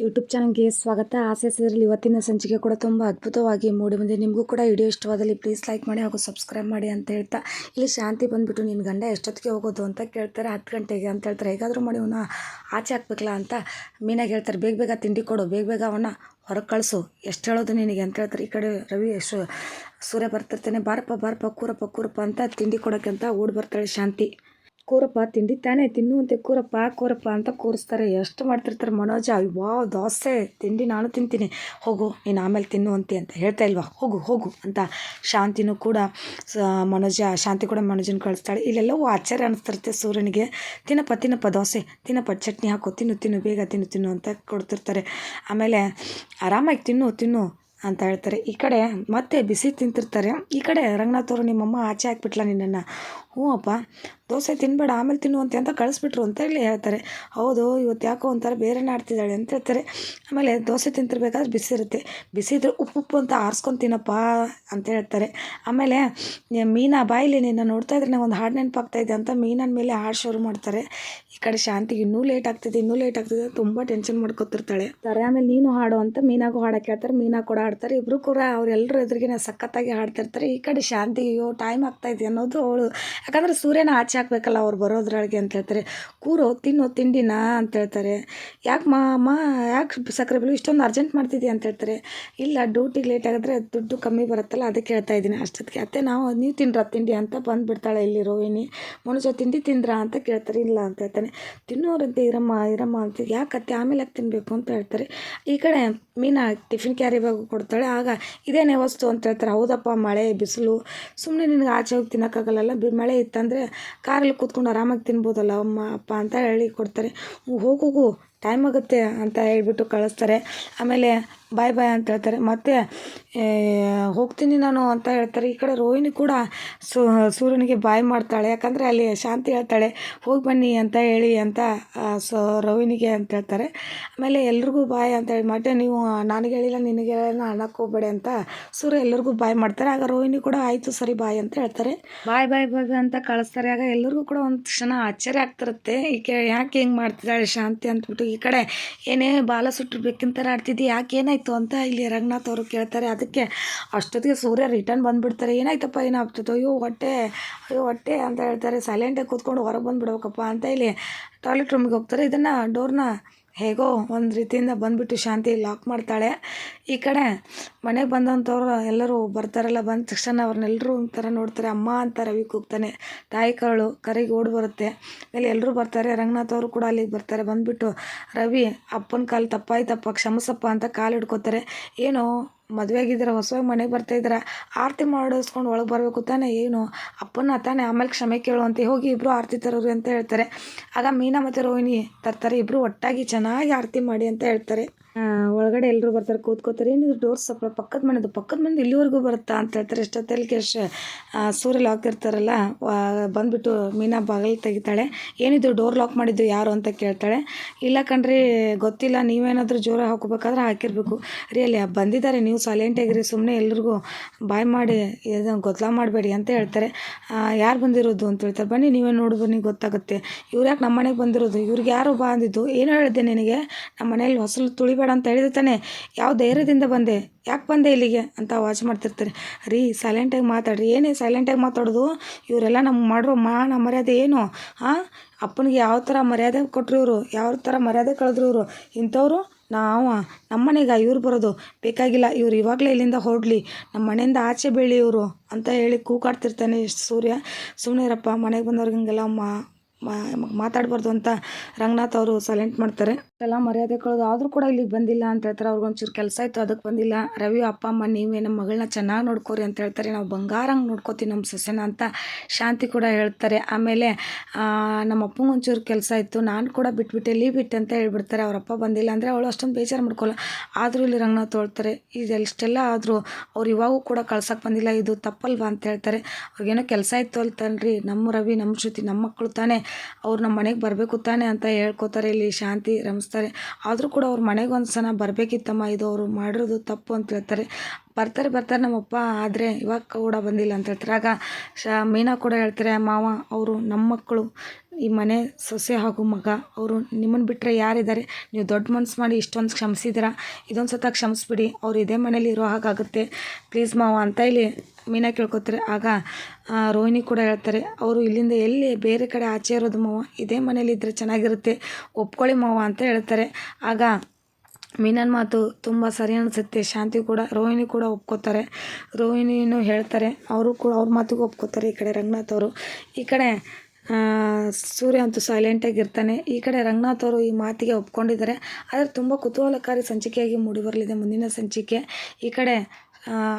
YouTube ಚಾನಲ್ಗೆ ಸ್ವಾಗತ. ಆಸೆ ಸೇರಲಿ ಇವತ್ತಿನ ಸಂಚಿಕೆ ಕೂಡ ತುಂಬ ಅದ್ಭುತವಾಗಿ ಮೂಡಿ ಬಂದಿದೆ. ನಿಮಗೂ ಕೂಡ ವಿಡಿಯೋ ಇಷ್ಟವಾದಲ್ಲಿ ಪ್ಲೀಸ್ ಲೈಕ್ ಮಾಡಿ ಹಾಗೂ ಸಬ್ಸ್ಕ್ರೈಬ್ ಮಾಡಿ ಅಂತ ಹೇಳ್ತಾ ಇಲ್ಲಿ ಶಾಂತಿ ಬಂದುಬಿಟ್ಟು ನಿನ್ನ ಗಂಡ ಎಷ್ಟೊತ್ತಿಗೆ ಹೋಗೋದು ಅಂತ ಕೇಳ್ತಾರೆ. ಹತ್ತು ಗಂಟೆಗೆ ಅಂತ ಹೇಳ್ತಾರೆ. ಹೇಗಾದರೂ ಮಾಡಿ ಅವನ್ನ ಆಚೆ ಹಾಕ್ಬೇಕಲ್ಲ ಅಂತ ಮೀನಾಗಿ ಹೇಳ್ತಾರೆ. ಬೇಗ ಬೇಗ ತಿಂಡಿ ಕೊಡು, ಬೇಗ ಬೇಗ ಅವನ್ನ ಹೊರಗೆ ಕಳಿಸು. ಎಷ್ಟು ಹೇಳೋದು ನಿನಗೆ ಅಂತ ಹೇಳ್ತಾರೆ. ಈ ಕಡೆ ರವಿ ಎಷ್ಟು ಸೂರ್ಯ ಬರ್ತಿರ್ತಾನೆ. ಬಾರಪ್ಪ ಬಾರಪ್ಪ, ಕೂರಪ್ಪ ಕೂರಪ್ಪ ಅಂತ ತಿಂಡಿ ಕೊಡೋಕ್ಕೆ ಅಂತ ಓಡಿ ಬರ್ತಾಳೆ ಶಾಂತಿ. ಕೂರಪ್ಪ, ತಿಂಡಿ ತಾನೇ ತಿನ್ನುವಂತೆ ಕೂರಪ್ಪ ಕೂರಪ್ಪ ಅಂತ ಕೂರಿಸ್ತಾರೆ. ಎಷ್ಟು ಮಾಡ್ತಿರ್ತಾರೆ ಮನೋಜ? ವಾ ದೋಸೆ, ತಿಂಡಿ ನಾನು ತಿಂತೀನಿ. ಹೋಗು, ನೀನು ಆಮೇಲೆ ತಿನ್ನುವಂತೆ ಅಂತ ಹೇಳ್ತಾ ಇಲ್ವಾ? ಹೋಗು ಹೋಗು ಅಂತ ಶಾಂತಿನೂ ಕೂಡ ಮನೋಜ, ಶಾಂತಿ ಕೂಡ ಮನೋಜನ ಕಳಿಸ್ತಾಳೆ. ಇಲ್ಲೆಲ್ಲವೂ ಆಶ್ಚರ್ಯ ಅನಿಸ್ತಿರುತ್ತೆ ಸೂರ್ಯನಿಗೆ. ತಿನ್ನಪ್ಪ ತಿನ್ನಪ್ಪ ದೋಸೆ, ತಿನ್ನಪ್ಪ ಚಟ್ನಿ ಹಾಕು, ತಿನ್ನು ತಿನ್ನು, ಬೇಗ ತಿನ್ನು ತಿನ್ನು ಅಂತ ಕೊಡ್ತಿರ್ತಾರೆ. ಆಮೇಲೆ ಆರಾಮಾಗಿ ತಿನ್ನು ತಿನ್ನು ಅಂತ ಹೇಳ್ತಾರೆ. ಈ ಕಡೆ ಮತ್ತೆ ಬಿಸಿ ತಿಂತಿರ್ತಾರೆ. ಈ ಕಡೆ ರಂಗನಾಥ್ ಅವರು ನಿಮ್ಮಮ್ಮ ಆಚೆ ಹಾಕ್ಬಿಟ್ಲ ನಿನ್ನನ್ನು? ಹ್ಞೂ ಅಪ್ಪ. ದೋಸೆ ತಿನ್ಬೇಡ, ಆಮೇಲೆ ತಿನ್ನುವಂತೆ ಅಂತ ಕಳಿಸ್ಬಿಟ್ರು ಅಂತ ಹೇಳಿ ಹೇಳ್ತಾರೆ. ಹೌದು, ಇವತ್ತು ಯಾಕೋ ಒಂಥರ ಬೇರೆನೇ ಆಡ್ತಿದ್ದಾಳೆ ಅಂತ ಹೇಳ್ತಾರೆ. ಆಮೇಲೆ ದೋಸೆ ತಿಂತಿರ್ಬೇಕಾದ್ರೆ ಬಿಸಿ ಇರುತ್ತೆ ಬಿಸಿ ಉಪ್ಪು ಉಪ್ಪು ಅಂತ ಆರಿಸ್ಕೊಂಡು ತಿನ್ನಪ್ಪ ಅಂತ ಹೇಳ್ತಾರೆ. ಆಮೇಲೆ ಮೀನಾ, ಬಾಯಿಲಿ, ನಿನ್ನ ನೋಡ್ತಾ ಇದ್ರೆ ನಂಗೆ ಒಂದು ಹಾಡು ನೆನಪಾಗ್ತಾ ಇದೆ ಅಂತ ಮೀನನ ಮೇಲೆ ಹಾಡು ಶುರು ಮಾಡ್ತಾರೆ. ಈ ಕಡೆ ಶಾಂತಿಗೆ ಇನ್ನೂ ಲೇಟ್ ಆಗ್ತಿದೆ, ಇನ್ನೂ ಲೇಟ್ ಆಗ್ತಿದೆ ತುಂಬ ಟೆನ್ಷನ್ ಮಾಡ್ಕೊತಿರ್ತಾಳೆ. ತಾರೆ ಆಮೇಲೆ ನೀನು ಹಾಡು ಅಂತ ಮೀನಾಗೂ ಹಾಡಕ್ಕೆ ಹೇಳ್ತಾರೆ ಮೀನಾ ಕೂಡ ಹಾಡ್ತಾರೆ. ಇಬ್ಬರು ಕೂಡ ಅವರೆಲ್ಲರೂ ಎದುರಿಗೆ ಸಖತ್ತಾಗಿ ಹಾಡ್ತಿರ್ತಾರೆ. ಈ ಕಡೆ ಶಾಂತಿಗೆ ಅಯ್ಯೋ ಟೈಮ್ ಆಗ್ತಾಯಿದೆ ಅನ್ನೋದು ಅವಳು ಯಾಕಂದ್ರೆ ಸೂರ್ಯನ ಆಚೆ ಹಾಕ್ಬೇಕಲ್ಲ, ಅವ್ರು ಬರೋದ್ರೊಳಗೆ ಅಂತ ಹೇಳ್ತಾರೆ. ಕೂರೋ, ತಿನ್ನು, ತಿಂಡಿನಾ ಅಂತ ಹೇಳ್ತಾರೆ. ಯಾಕೆ ಮಾ ಅಮ್ಮ ಯಾಕೆ ಸಕ್ಕರೆ ಬೆಲೆ ಇಷ್ಟೊಂದು ಅರ್ಜೆಂಟ್ ಮಾಡ್ತಿದ್ದೀಯ ಅಂತ ಹೇಳ್ತಾರೆ. ಇಲ್ಲ ಡ್ಯೂಟಿಗೆ ಲೇಟ್ ಆಗಿದ್ರೆ ದುಡ್ಡು ಕಮ್ಮಿ ಬರುತ್ತಲ್ಲ, ಅದಕ್ಕೆ ಹೇಳ್ತಾ ಇದ್ದೀನಿ ಅಷ್ಟೊತ್ತಿಗೆ. ಅತ್ತೆ, ನಾವು, ನೀವು ತಿನ್ರ ತಿಂಡಿ ಅಂತ ಬಂದುಬಿಡ್ತಾಳೆ ಇಲ್ಲಿ ರೋಹಿಣಿ. ಮನುಜ ತಿಂಡಿ ತಿಂದ್ರಾ ಅಂತ ಕೇಳ್ತಾರೆ, ಇಲ್ಲ ಅಂತ ಹೇಳ್ತಾನೆ. ತಿನ್ನೋರಂತೆ ಇರಮ್ಮ ಇರಮ್ಮ ಅಂತ ಯಾಕತ್ತೆ ಆಮೇಲೆ ಯಾಕೆ ತಿನ್ನಬೇಕು ಅಂತ ಹೇಳ್ತಾರೆ. ಈ ಕಡೆ ಮೀನಾ ಟಿಫಿನ್ ಕ್ಯಾರಿ ಬ್ಯಾಗು ಕೊಡ್ತಾಳೆ. ಆಗ ಇದೇನೇ ವಸ್ತು ಅಂತ ಹೇಳ್ತಾರೆ. ಹೌದಪ್ಪ, ಮಳೆ, ಬಿಸಿಲು. ಸುಮ್ಮನೆ ನಿನಗೆ ಆಚೆ ಹೋಗಿ ತಿನ್ನೋಕ್ಕಾಗಲ್ಲ ಬಿ ಮಳೆ ಇತ್ತಂದರೆ ಕಾರಲ್ಲಿ ಕೂತ್ಕೊಂಡು ಆರಾಮಾಗಿ ತಿನ್ಬೋದಲ್ಲ, ಅಮ್ಮ, ಅಪ್ಪ ಅಂತ ಹೇಳಿ ಕೊಡ್ತಾರೆ. ಹೋಗೋಗು ಹೋಗು ಹೋಗು ಟೈಮ್ ಆಗುತ್ತೆ ಅಂತ ಹೇಳ್ಬಿಟ್ಟು ಕಳಿಸ್ತಾರೆ. ಆಮೇಲೆ ಬಾಯ್ ಬಾಯ್ ಅಂತ ಹೇಳ್ತಾರೆ. ಮತ್ತು ಹೋಗ್ತೀನಿ ನಾನು ಅಂತ ಹೇಳ್ತಾರೆ. ಈ ಕಡೆ ರೋಹಿಣಿ ಕೂಡ ಸೂರ್ಯನಿಗೆ ಬಾಯ್ ಮಾಡ್ತಾಳೆ. ಯಾಕಂದರೆ ಅಲ್ಲಿ ಶಾಂತಿ ಹೇಳ್ತಾಳೆ, ಹೋಗಿ ಬನ್ನಿ ಅಂತ ಹೇಳಿ ಅಂತ ಸೊ, ರೋಹಿಣಿಗೆ ಅಂತ ಹೇಳ್ತಾರೆ. ಆಮೇಲೆ ಎಲ್ರಿಗೂ ಬಾಯ್ ಅಂತ ಹೇಳಿ, ಮತ್ತೆ ನೀವು, ನನಗೆ ಹೇಳಿಲ್ಲ, ನಿನಗೆ ಹೇಳಿಲ್ಲ ಅನ್ನಕ್ಕೆ ಹೋಗ್ಬೇಡಿ ಅಂತ ಸೂರ್ಯ ಎಲ್ಲರಿಗೂ ಬಾಯ್ ಮಾಡ್ತಾರೆ. ಆಗ ರೋಹಿಣಿ ಕೂಡ ಆಯಿತು, ಸರಿ ಬಾಯ್ ಅಂತ ಹೇಳ್ತಾರೆ. ಬಾಯ್ ಬಾಯ್ ಬಾಯ್ ಅಂತ ಕಳಿಸ್ತಾರೆ. ಆಗ ಎಲ್ಲರಿಗೂ ಕೂಡ ಒಂದು ಕ್ಷಣ ಆಶ್ಚರ್ಯ ಆಗ್ತಿರುತ್ತೆ. ಈಕೆ ಯಾಕೆ ಹಿಂಗೆ ಮಾಡ್ತಿದ್ದಾಳೆ ಶಾಂತಿ ಅಂತಬಿಟ್ಟು ಈ ಕಡೆ ಏನೇ ಬಾಲ ಸುಟ್ಟರು ಬೆಕ್ಕಿನ ಥರ ಆಡ್ತಿದ್ದಿ ಯಾಕೆ ಏನಾಯಿತು? ಅಂತ ಇಲ್ಲಿ ರಂಗನಾಥ್ ಅವರು ಕೇಳ್ತಾರೆ. ಅದಕ್ಕೆ ಅಷ್ಟೊತ್ತಿಗೆ ಸೂರ್ಯ ರಿಟರ್ನ್ ಬಂದುಬಿಡ್ತಾರೆ. ಏನಾಯ್ತಪ್ಪ ಏನಾಗ್ತದೋ ಅಯ್ಯೋ, ಹೊಟ್ಟೆ ಅಯ್ಯೋ, ಹೊಟ್ಟೆ ಅಂತ ಹೇಳ್ತಾರೆ. ಸೈಲೆಂಟಾಗಿ ಕೂತ್ಕೊಂಡು ಹೊರಗೆ ಬಂದುಬಿಡ್ಬೇಕಪ್ಪ ಅಂತ ಇಲ್ಲಿ ಟಾಯ್ಲೆಟ್ ರೂಮಿಗೆ ಹೋಗ್ತಾರೆ. ಇದನ್ನು ಡೋರ್ನ ಹೇಗೋ ಒಂದು ರೀತಿಯಿಂದ ಬಂದುಬಿಟ್ಟು ಶಾಂತಿ ಲಾಕ್ ಮಾಡ್ತಾಳೆ. ಈ ಕಡೆ ಮನೆಗೆ ಬಂದಂಥವ್ರು ಎಲ್ಲರೂ ಬರ್ತಾರಲ್ಲ, ಬಂದ ತಕ್ಷಣ ಅವ್ರನ್ನೆಲ್ಲರೂ ಒಂಥರ ನೋಡ್ತಾರೆ, ಅಮ್ಮ ಅಂತ ರವಿ ಕೂಗ್ತಾನೆ. ತಾಯಿ ಕರಳು ಕರೆಗೆ ಓಡಿ ಬರುತ್ತೆ. ಆಮೇಲೆ ಎಲ್ಲರೂ ಬರ್ತಾರೆ, ರಂಗನಾಥ್ ಅವರು ಕೂಡ ಅಲ್ಲಿಗೆ ಬರ್ತಾರೆ. ಬಂದುಬಿಟ್ಟು ರವಿ ಅಪ್ಪನ ಕಾಲು ತಪ್ಪಾಯ್ತಪ್ಪ, ಕ್ಷಮಸಪ್ಪ ಅಂತ ಕಾಲು ಹಿಡ್ಕೋತಾರೆ. ಏನೋ ಮದುವೆ ಆಗಿದ್ದಾರೆ ಹೊಸವಾಗಿ ಮನೆಗೆ ಬರ್ತಾ ಇದ್ದಾರೆ, ಆರತಿ ಮಾಡಿಸ್ಕೊಂಡು ಒಳಗೆ ಬರಬೇಕು ತಾನೇ, ಏನು? ಅಪ್ಪನ ತಾನೆ, ಆಮೇಲೆ ಕ್ಷಮೆ ಕೇಳುವಂತೆ ಹೋಗಿ ಇಬ್ಬರು ಆರತಿ ತರೋರು ಅಂತ ಹೇಳ್ತಾರೆ. ಆಗ ಮೀನಾ ಮತ್ತು ರೋಹಿಣಿ, ತರ್ತಾರೆ ಇಬ್ಬರು ಒಟ್ಟಾಗಿ ಚೆನ್ನಾಗಿ ಆರತಿ ಮಾಡಿ ಅಂತ ಹೇಳ್ತಾರೆ. ಒಳಗಡೆ ಎಲ್ಲರೂ ಬರ್ತಾರೆ, ಕೂತ್ಕೋತಾರೆ. ಏನಿದ್ರು ಡೋರ್ ಸಪ್ರ ಪಕ್ಕದ ಮನೆದು ಪಕ್ಕದ ಮನೆದು ಇಲ್ಲಿವರೆಗೂ ಬರುತ್ತಾ ಅಂತ ಹೇಳ್ತಾರೆ. ಎಷ್ಟೊತ್ತಲ್ಲಿ ಶ ಸೂರ್ಯ ಲಾಕ್ ಇರ್ತಾರಲ್ಲ ಬಂದುಬಿಟ್ಟು ಮೀನಾ ಬಾಗಿಲು ತೆಗಿತಾಳೆ. ಏನಿದು ಡೋರ್ ಲಾಕ್ ಮಾಡಿದ್ದು ಯಾರು ಅಂತ ಕೇಳ್ತಾಳೆ. ಇಲ್ಲ ಕಣ್ರಿ, ಗೊತ್ತಿಲ್ಲ, ನೀವೇನಾದರೂ ಜೋರ ಹಾಕೋಬೇಕಾದ್ರೆ ಹಾಕಿರ್ಬೇಕು. ಅಲ್ಲಿ ಬಂದಿದ್ದಾರೆ, ನೀವು ಸೈಲೆಂಟಾಗಿರಿ ಸುಮ್ಮನೆ ಎಲ್ರಿಗೂ ಬಾಯ್ ಮಾಡಿ ಇದು ಗೊತ್ತಲ ಮಾಡಬೇಡಿ ಅಂತ ಹೇಳ್ತಾರೆ. ಯಾರು ಬಂದಿರೋದು ಅಂತ ಹೇಳ್ತಾರೆ. ಬನ್ನಿ, ನೀವೇ ನೋಡಿ ಬನ್ನಿ, ಗೊತ್ತಾಗುತ್ತೆ. ಇವ್ರು ಯಾಕೆ ನಮ್ಮ ಮನೆಗೆ ಬಂದಿರೋದು? ಇವ್ರಿಗೆ ಯಾರು ಬಂದಿದ್ದು ಏನು ಹೇಳಿದೆ ನಿನಗೆ? ನಮ್ಮ ಮನೇಲಿ ಹೊಸಲು ತುಳಿಬೇಡ ಅಂತ ಹೇಳಿದ್ರೆ ತಾನೆ, ಯಾವ ಧೈರ್ಯದಿಂದ ಬಂದೆ, ಯಾಕೆ ಬಂದೆ ಇಲ್ಲಿಗೆ ಅಂತ ವಾಚ್ ಮಾಡ್ತಿರ್ತಾರೆ. ರೀ ಸೈಲೆಂಟಾಗಿ ಮಾತಾಡ್ರಿ. ಏನೇ ಸೈಲೆಂಟಾಗಿ ಮಾತಾಡೋದು, ಇವರೆಲ್ಲ ನಮ್ಗೆ ಮಾಡಿರೋ ಮಾನ ಮರ್ಯಾದೆ ಏನು? ಹಾಂ ಅಪ್ಪನಿಗೆ ಯಾವ ಥರ ಮರ್ಯಾದೆ ಕೊಟ್ಟರು ಇವರು? ಯಾವ ಥರ ಮರ್ಯಾದೆ ಕಳೆದ್ರು ಇವರು? ಇಂಥವ್ರು ನಾವು ನಮ್ಮ ಮನೆಗೆ ಇವ್ರು ಬರೋದು. ಬೇಕಾಗಿಲ್ಲ, ಇವ್ರು ಇವಾಗಲೇ ಇಲ್ಲಿಂದ ಹೊರಡಲಿ. ನಮ್ಮ ಮನೆಯಿಂದ ಆಚೆ ಬೀಳಿ ಇವರು ಅಂತ ಹೇಳಿ ಕೂಗಾಡ್ತಿರ್ತಾನೆ ಸೂರ್ಯ. ಸುಮ್ಮನೆ ಇರಪ್ಪ, ಮನೆಗೆ ಬಂದವ್ರಿಗೆ ಹಿಂಗೆಲ್ಲ ಮಾ- ಮಾತಾಡ್ಬಾರ್ದು ಅಂತ ರಂಗನಾಥ್ ಅವರು ಸೈಲೆಂಟ್ ಮಾಡ್ತಾರೆ. ಎಲ್ಲ ಮರ್ಯಾದೆ ಕಳೆದು ಆದರೂ ಕೂಡ ಇಲ್ಲಿಗೆ ಬಂದಿಲ್ಲ ಅಂತ ಹೇಳ್ತಾರೆ. ಅವ್ರಿಗೊಂಚೂರು ಕೆಲಸ ಇತ್ತು ಅದಕ್ಕೆ ಬಂದಿಲ್ಲ. ರವಿ, ಅಪ್ಪ, ಅಮ್ಮ, ನೀವೇ ನಮ್ಮ ಮಗಳನ್ನ ಚೆನ್ನಾಗಿ ನೋಡ್ಕೋರಿ ಅಂತ ಹೇಳ್ತಾರೆ. ನಾವು ಬಂಗಾರಂಗೆ ನೋಡ್ಕೋತೀವಿ ನಮ್ಮ ಸೊಸೆನ ಅಂತ ಶಾಂತಿ ಕೂಡ ಹೇಳ್ತಾರೆ. ಆಮೇಲೆ ನಮ್ಮ ಅಪ್ಪಂಗೆ ಒಂಚೂರು ಕೆಲಸ ಇತ್ತು. ನಾನು ಕೂಡ ಬಿಟ್ಬಿಟ್ಟೆ, ಲೀವ್ ಬಿಟ್ಟೆ ಅಂತ ಹೇಳ್ಬಿಡ್ತಾರೆ. ಅವ್ರ ಅಪ್ಪ ಬಂದಿಲ್ಲ ಅಂದರೆ ಅವಳು ಅಷ್ಟೊಂದು ಬೇಜಾರು ಮಾಡ್ಕೊಲ್ಲ ಆದರೂ ಇಲ್ಲಿ ರಂಗನ ತೊಳ್ತಾರೆ. ಇದೆಷ್ಟೆಲ್ಲ ಆದರೂ ಅವ್ರು ಇವಾಗೂ ಕೂಡ ಕಳ್ಸೋಕ್ಕೆ ಬಂದಿಲ್ಲ. ಇದು ತಪ್ಪಲ್ವಾ ಅಂತ ಹೇಳ್ತಾರೆ. ಅವ್ರಿಗೇನೋ ಕೆಲಸ ಇತ್ತು ಅಲ್ತನ್ರಿ ನಮ್ಮ ರವಿ ನಮ್ಮ ಶ್ರುತಿ ನಮ್ಮ ಮಕ್ಕಳು ತಾನೇ. ಅವ್ರು ನಮ್ಮ ಮನೆಗೆ ಬರಬೇಕು ತಾನೇ ಅಂತ ಹೇಳ್ಕೊತಾರೆ ಇಲ್ಲಿ ಶಾಂತಿ ರಮಿಸ್ತಾರೆ ಆದರೂ ಕೂಡ ಅವ್ರ ಮನೆಗೆ ಒಂದು ಸಲ ಬರಬೇಕಿತ್ತಮ್ಮ, ಇದು ಅವರು ಮಾಡಿರೋದು ತಪ್ಪು ಅಂತ ಹೇಳ್ತಾರೆ. ಬರ್ತಾರೆ ಬರ್ತಾರೆ ನಮ್ಮಪ್ಪ, ಆದರೆ ಇವಾಗ ಕೂಡ ಬಂದಿಲ್ಲ ಅಂತ ಹೇಳ್ತಾರೆ. ಆಗ ಶ, ಮೀನಾ ಕೂಡ ಹೇಳ್ತಾರೆ, ಮಾವ, ಅವರು ನಮ್ಮ ಮಕ್ಕಳು, ಈ ಮನೆ ಸೊಸೆ ಹಾಗೂ ಮಗ, ಅವರು ನಿಮ್ಮನ್ನು ಬಿಟ್ಟರೆ ಯಾರಿದ್ದಾರೆ? ನೀವು ದೊಡ್ಡ ಮನಸ್ಸು ಮಾಡಿ ಇಷ್ಟೊಂದು ಕ್ಷಮಿಸಿದ್ರಾ? ಇದೊಂದು ಸತ ಕ್ಷಮಿಸ್ಬಿಡಿ, ಅವ್ರು ಇದೇ ಮನೇಲಿ ಇರೋ ಹಾಗಾಗುತ್ತೆ. ಪ್ಲೀಸ್ ಮಾವ, ಅಂತ ಇಲ್ಲಿ ಮೀನಾ ಕೇಳ್ಕೊತಾರೆ, ಆಗ ರೋಹಿಣಿ ಕೂಡ ಹೇಳ್ತಾರೆ, ಅವರು ಇಲ್ಲಿಂದ ಎಲ್ಲಿ ಬೇರೆ ಕಡೆ ಆಚೆ ಇರೋದು ಮಾವ? ಇದೇ ಮನೇಲಿ ಇದ್ದರೆ ಚೆನ್ನಾಗಿರುತ್ತೆ, ಒಪ್ಕೊಳ್ಳಿ ಮಾವ ಅಂತ ಹೇಳ್ತಾರೆ. ಆಗ, ಮೀನನ್ ಮಾತು ತುಂಬ ಸರಿ ಅನಿಸುತ್ತೆ. ಶಾಂತಿ ಕೂಡ, ರೋಹಿಣಿ ಕೂಡ ಒಪ್ಕೋತಾರೆ. ರೋಹಿಣಿನೂ ಹೇಳ್ತಾರೆ, ಅವರು ಕೂಡ, ಅವ್ರ ಮಾತಿಗೂ ಒಪ್ಕೋತಾರೆ ಈ ಕಡೆ ರಂಗನಾಥ್ ಅವರು. ಈ ಕಡೆ ಸೂರ್ಯ ಅಂತೂ ಸೈಲೆಂಟಾಗಿರ್ತಾನೆ ಈ ಕಡೆ ರಂಗನಾಥ್ ಅವರು ಈ ಮಾತಿಗೆ ಒಪ್ಕೊಂಡಿದ್ದಾರೆ. ಆದರೆ ತುಂಬ ಕುತೂಹಲಕಾರಿ ಸಂಚಿಕೆಯಾಗಿ ಮೂಡಿಬರಲಿದೆ ಮುಂದಿನ ಸಂಚಿಕೆ. ಈ ಕಡೆ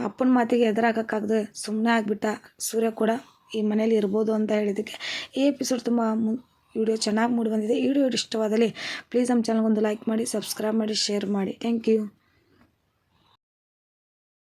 ಅಪ್ಪನ ಮಾತಿಗೆ ಎದುರಾಗಕ್ಕಾಗದೆ ಸುಮ್ಮನೆ ಆಗಿಬಿಟ್ಟ ಸೂರ್ಯ ಕೂಡ ಈ ಮನೇಲಿ ಇರ್ಬೋದು ಅಂತ ಹೇಳಿದ್ದಕ್ಕೆ ಈ ಎಪಿಸೋಡ್ ತುಂಬ ವಿಡಿಯೋ ಚೆನ್ನಾಗಿ ಮೂಡಿ ಬಂದಿದೆ. ವಿಡಿಯೋ ಇಷ್ಟವಾದಲ್ಲಿ ಪ್ಲೀಸ್ ನಮ್ಮ ಚಾನಲ್ಗೊಂದು ಲೈಕ್ ಮಾಡಿ ಸಬ್ಸ್ಕ್ರೈಬ್ ಮಾಡಿ ಶೇರ್ ಮಾಡಿ. Thank you